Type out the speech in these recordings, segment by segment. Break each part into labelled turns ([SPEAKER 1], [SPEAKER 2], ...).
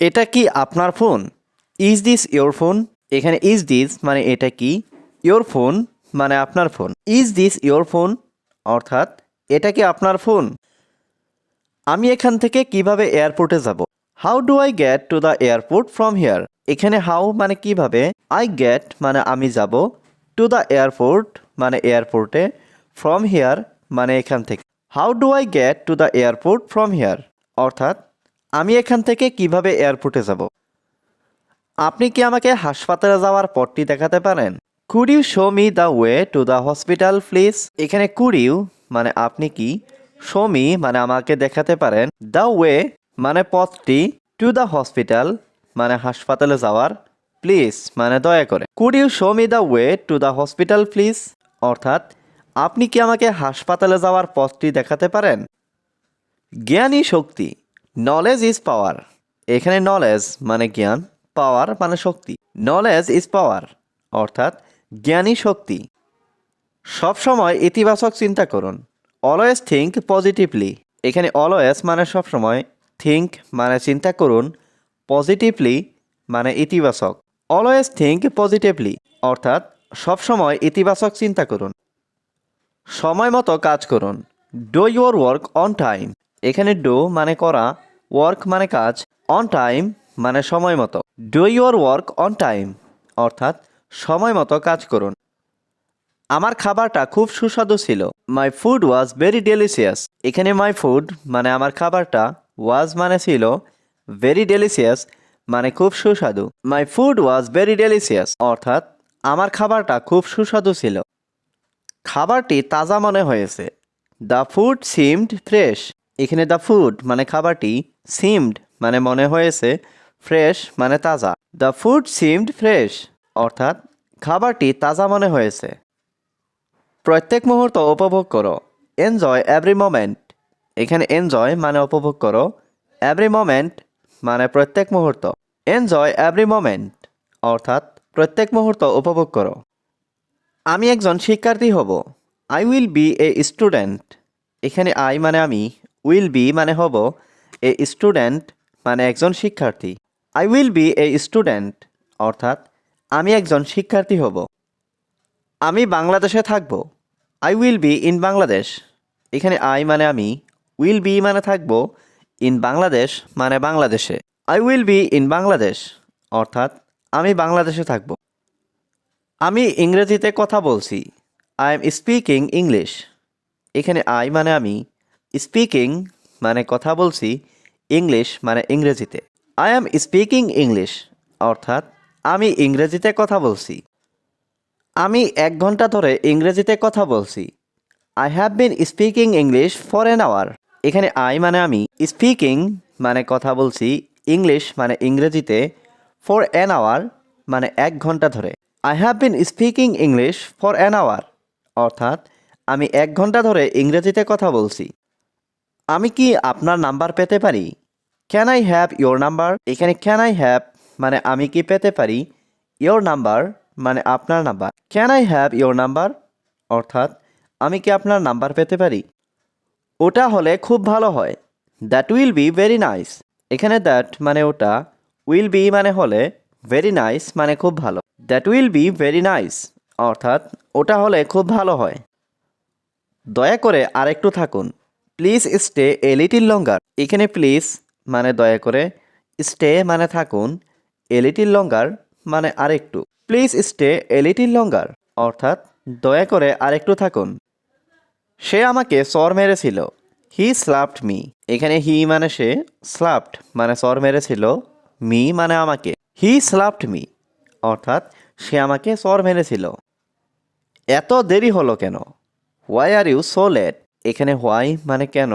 [SPEAKER 1] এটা কি আপনার phone? Is this your phone এখানে ইজ দিস মানে এটা কি? ইয়োর ফোন মানে আপনার phone. Is this your phone অর্থাৎ এটা কি আপনার ফোন? আমি এখান থেকে কীভাবে এয়ারপোর্টে যাব? How do I get to the airport from here এখানে হাউ মানে কীভাবে? আই গেট মানে আমি যাব টু দ্য এয়ারপোর্ট মানে এয়ারপোর্টে ফ্রম হিয়ার মানে এখান থেকে। How do I get to the airport from here অর্থাৎ আমি এখান থেকে কীভাবে এয়ারপোর্টে যাব? আপনি কি আমাকে হাসপাতালে যাওয়ার পথটি দেখাতে পারেন? Could you show me the way to the hospital please এখানে কুড ইউ মানে আপনি কি? শো মি মানে আমাকে দেখাতে পারেন। দ্য ওয়ে মানে পথটি। টু দ্য হসপিটাল মানে হাসপাতালে যাওয়ার। প্লিজ মানে দয়া করে। Could you show me the way to the hospital please অর্থাৎ, আপনি কি আমাকে হাসপাতালে যাওয়ার পথটি দেখাতে পারেন? জ্ঞানী শক্তি। নলেজ ইজ পাওয়ার এখানে নলেজ মানে জ্ঞান পাওয়ার মানে শক্তি। নলেজ ইজ পাওয়ার অর্থাৎ জ্ঞানই শক্তি। সবসময় ইতিবাচক চিন্তা করুন। অলওয়েজ থিঙ্ক পজিটিভলি এখানে অলওয়েজ মানে সবসময় থিঙ্ক মানে চিন্তা করুন পজিটিভলি মানে ইতিবাচক। অলওয়েজ থিঙ্ক পজিটিভলি অর্থাৎ সবসময় ইতিবাচক চিন্তা করুন। সময় মতো কাজ করুন। Do your work on time এখানে ডো মানে করা ওয়ার্ক মানে কাজ অন টাইম মানে সময় মতো। Do your work on time অর্থাৎ সময় মতো কাজ করুন। আমার খাবারটা খুব সুস্বাদু ছিল। My food was very delicious এখানে মাই ফুড মানে আমার খাবারটা ওয়াজ মানে ছিল ভেরি ডেলিসিয়াস মানে খুব সুস্বাদু। My food was very delicious অর্থাৎ আমার খাবারটা খুব সুস্বাদু ছিল। খাবারটি তাজা মনে হয়েছে। দ্য ফুড সিমড ফ্রেশ এখানে দ্য ফুড মানে খাবারটি সিমড মানে মনে হয়েছে ফ্রেশ মানে তাজা। দ্য ফুড সিমড ফ্রেশ অর্থাৎ খাবারটি তাজা মনে হয়েছে। প্রত্যেক মুহূর্ত উপভোগ করো। এনজয় এভরি মোমেন্ট এখানে এনজয় মানে উপভোগ করো। এভরি মোমেন্ট মানে প্রত্যেক মুহূর্ত। এনজয় এভরি মোমেন্ট অর্থাৎ প্রত্যেক মুহূর্ত উপভোগ করো। আমি একজন শিক্ষার্থী হব। I will be a student এখানে আই মানে আমি। উইল বি মানে হব এ স্টুডেন্ট মানে একজন শিক্ষার্থী। I will be a student অর্থাৎ আমি একজন শিক্ষার্থী হব। আমি বাংলাদেশে থাকব। I will be in Bangladesh এখানে আই মানে আমি উইল বি মানে থাকব ইন বাংলাদেশ মানে বাংলাদেশে। I will be in Bangladesh অর্থাৎ আমি বাংলাদেশে থাকব। আমি ইংরেজিতে কথা বলছি। আই এম স্পিকিং ইংলিশ এখানে আই মানে আমি স্পিকিং মানে কথা বলছি ইংলিশ মানে ইংরেজিতে। আই এম স্পিকিং ইংলিশ অর্থাৎ আমি ইংরেজিতে কথা বলছি। আমি এক ঘণ্টা ধরে ইংরেজিতে কথা বলছি। I have been speaking English for an hour এখানে আই মানে আমি স্পিকিং মানে কথা বলছি ইংলিশ মানে ইংরেজিতে ফর অ্যান আওয়ার মানে এক ঘণ্টা ধরে। I have been speaking English for an hour অর্থাৎ আমি এক ঘণ্টা ধরে ইংরেজিতে কথা বলছি। আমি কি আপনার নাম্বার পেতে পারি? Can I have your number এখানে ক্যান আই হ্যাভ মানে আমি কি পেতে পারি? ইয়োর নাম্বার মানে আপনার number. Can I have your number অর্থাৎ, আমি কি আপনার নাম্বার পেতে পারি? ওটা হলে খুব ভালো হয়। That will be very nice এখানে দ্যাট মানে ওটা উইল বি মানে হলে ভেরি নাইস মানে খুব ভালো। That will be very nice অর্থাৎ, ওটা হলে খুব ভালো হয়। দয়া করে আরেকটু থাকুন। Please stay a little longer এখানে প্লিজ মানে দয়া করে স্টে মানে থাকুন এ লিটিল লঙ্গার মানে আরেকটু। Please stay a little longer অর্থাৎ দয়া করে আরেকটু থাকুন। সে আমাকে সর মেরেছিল। হি স্লাপড মি এখানে হি মানে সে স্লাপড মানে সর মেরেছিল। মি মানে আমাকে। হি স্লাপড মি অর্থাৎ সে আমাকে সর মেরেছিল। এত দেরি হলো কেন? Why are you so late এখানে হোয়াই মানে কেন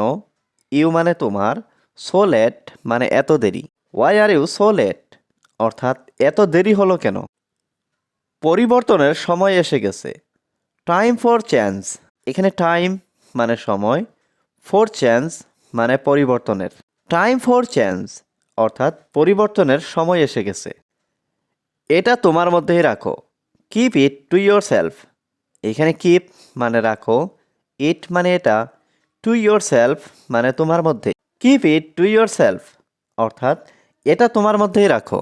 [SPEAKER 1] ইউ মানে তোমার সো লেট মানে এত দেরি। Why are you so late অর্থাৎ এত দেরি হলো কেন? পরিবর্তনের সময় এসে গেছে। টাইম ফর চেঞ্জ এখানে টাইম মানে সময় ফর চেঞ্জ মানে পরিবর্তনের। টাইম ফর চেঞ্জ অর্থাৎ পরিবর্তনের সময় এসে গেছে। এটা তোমার মধ্যেই রাখো। Keep it to yourself এখানে কিপ মানে রাখো। ইট মানে এটা টু ইয়োর সেলফ মানে তোমার মধ্যে। Keep it to yourself অর্থাৎ এটা তোমার মধ্যেই রাখো।